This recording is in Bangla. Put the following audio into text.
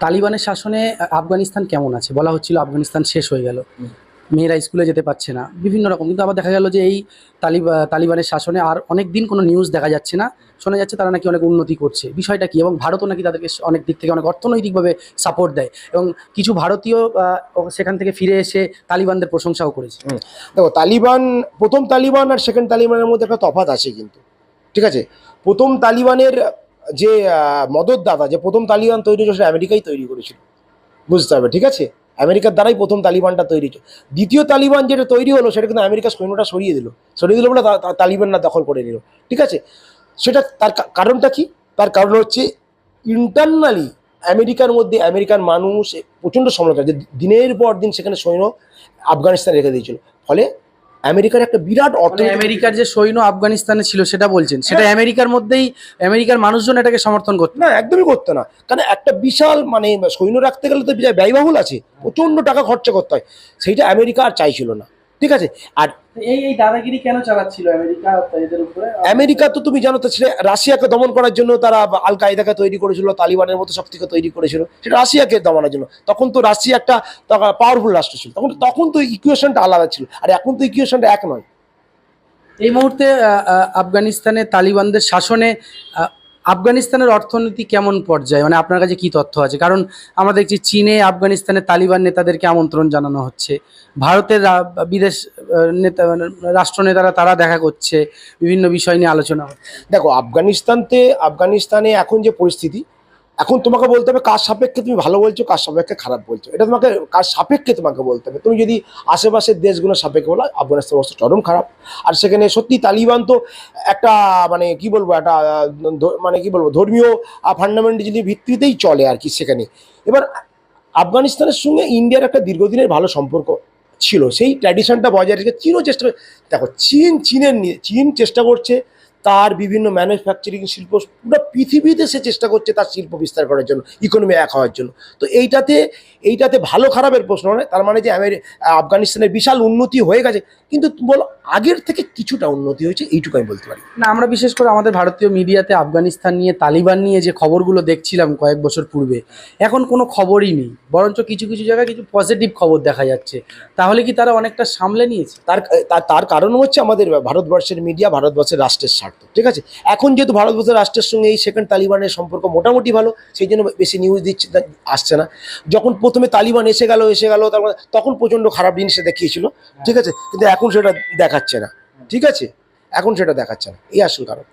তালিবানের শাসনে আফগানিস্তান কেমন আছে? বলা হচ্ছিল আফগানিস্তান শেষ হয়ে গেল। মেয়েরা স্কুলে যেতে পারছে না। বিভিন্ন রকম। কিন্তু আবার দেখা গেল যে এই তালিবা তালিবানের শাসনে আর অনেক দিন কোনো নিউজ দেখা যাচ্ছে না। শোনা যাচ্ছে তারা নাকি অনেক উন্নতি করছে। বিষয়টা কি? এবং ভারতও নাকি তাদেরকে অনেক দিক থেকে অনেক অর্থনৈতিকভাবে সাপোর্ট দেয়। এবং কিছু ভারতীয় সেখান থেকে ফিরে এসে তালিবানদের প্রশংসাও করেছে। দেখো তালিবান প্রথম তালিবান আর সেকেন্ড তালিবানের মধ্যে একটা তফাৎ আছে কিন্তু। ঠিক আছে? প্রথম তালিবানের যে মদতদাতা যে প্রথম তালিবান তৈরি হয়েছিল সেটা আমেরিকাই তৈরি করেছিল। বুঝতে হবে, ঠিক আছে? আমেরিকার দ্বারাই প্রথম তালিবানটা তৈরি হয়েছিল দ্বিতীয় তালিবান যেটা তৈরি হলো, সেটা কিন্তু আমেরিকার সৈন্যটা সরিয়ে দিল। সরিয়ে দিল বলে তা- তা- তালিবানরা দখল করে নিল, ঠিক আছে? সেটা তার কারণটা কি? তার কারণ হচ্ছে ইন্টারনালি আমেরিকার মধ্যে আমেরিকান মানুষ প্রচণ্ড সমালোচনা যে দিনের পর দিন সেখানে সৈন্য আফগানিস্তান রেখে দিয়েছিল। ফলে আমেরিকার একটা বিরাট অর্থনীতি আমেরিকার যে সৈন্য আফগানিস্তানে ছিল সেটা বলছেন। সেটা হ্যাঁ। আমেরিকার মধ্যেই আমেরিকার মানুষজন এটাকে সমর্থন করতো। না একদমই করতো না। কারণ একটা বিশাল মানে সৈন্য রাখতে গেলে তো বিশাল ব্যয়বহুল আছে। প্রচণ্ড টাকা খরচা করতে হয়। সেইটা আমেরিকা আর চাইছিল না। ঠিক আছে? আর এই এই দাদাগিরি কেন চালাচ্ছিল আমেরিকা এদের উপরে? আমেরিকা তো তুমি জানো তো সেটা রাশিয়াকে দমন করার জন্য তারা আল কায়দাকে তৈরি করেছিল তালিবানের মতো শক্তিকে তৈরি করেছিল সেটা রাশিয়াকে দমানোর জন্য। তখন তো রাশিয়া একটা পাওয়ারফুল রাষ্ট্র ছিল। তখন তখন তো ইকুয়েশনটা আলাদা ছিল আর এখন তো ইকুয়েশনটা এক নয়। এই মুহূর্তে আফগানিস্তানে তালিবানদের শাসনে আফগানিস্তানের অর্থনীতি কেমন পর্যায়ে? মানে আপনার কাছে কি তথ্য আছে? কারণ আমরা দেখছি চীনে আফগানিস্তানের তালিবান নেতাদেরকে আমন্ত্রণ জানানো হচ্ছে। ভারতের বিদেশ নেতা মানে রাষ্ট্রনেতারা তারা দেখা করছে। বিভিন্ন বিষয় নিয়ে আলোচনা দেখো, আফগানিস্তানতে, আফগানিস্তানে এখন যে পরিস্থিতি এখন তোমাকে বলতে হবে কার সাপেক্ষে তুমি ভালো বলছো, কার সাপেক্ষে খারাপ বলছো। এটা তোমাকে, কার সাপেক্ষে তোমাকে বলতে হবে। তুমি যদি আশেপাশের দেশগুলোর সাপেক্ষে বলো, আফগানিস্তান অবস্থা চরম খারাপ। আর সেখানে সত্যি তালিবান তো একটা মানে কি বলব, একটা মানে কি বলব, ধর্মীয় ফান্ডামেন্টালি ভিত্তিতেই চলে আর কি সেখানে। এবার আফগানিস্তানের সঙ্গে ইন্ডিয়ার একটা দীর্ঘদিনের ভালো সম্পর্ক ছিল। সেই ট্র্যাডিশনটা বজায় রেখে চীনও চেষ্টা দেখো, চীন, চীনের নিয়ে চীন চেষ্টা করছে তার বিভিন্ন ম্যানুফ্যাকচারিং শিল্প পুরো পৃথিবীতে সে চেষ্টা করছে তার শিল্প বিস্তার করার জন্য ইকোনমি এক হওয়ার জন্য। তো এইটাতে এইটাতে ভালো খারাপের প্রশ্ন নয় তার মানে যে আমেরি আফগানিস্তানের বিশাল উন্নতি হয়ে গেছে কিন্তু বলো আগের থেকে কিছুটা উন্নতি হয়েছে এইটুকু আমি বলতে পারি। না আমরা বিশেষ করে আমাদের ভারতীয় মিডিয়াতে আফগানিস্তান নিয়ে তালিবান নিয়ে যে খবরগুলো দেখছিলাম কয়েক বছর পূর্বে এখন কোনো খবরই নেই। বরঞ্চ কিছু কিছু জায়গায় কিছু পজিটিভ খবর দেখা যাচ্ছে। তাহলে কি তারা অনেকটা সামলে নিয়েছে? তার তার তার কারণ হচ্ছে আমাদের ভারতবর্ষের মিডিয়া ভারতবর্ষের রাষ্ট্রের স্বার্থ ঠিক আছে? এখন যেহেতু ভারতবর্ষের রাষ্ট্রের সঙ্গে এই সেকেন্ড তালিবানের সম্পর্ক মোটামুটি ভালো, সেই জন্য বেশি নিউজ দিচ্ছে আসছে না। যখন প্রথমে তালিবান এসে গেল এসে গেল তারপর তখন প্রচণ্ড খারাপ জিনিস দেখিয়েছিল, ঠিক আছে? কিন্তু এখন সেটা দেখাচ্ছে না, ঠিক আছে? এখন সেটা দেখাচ্ছে না, এই আসল কারণ।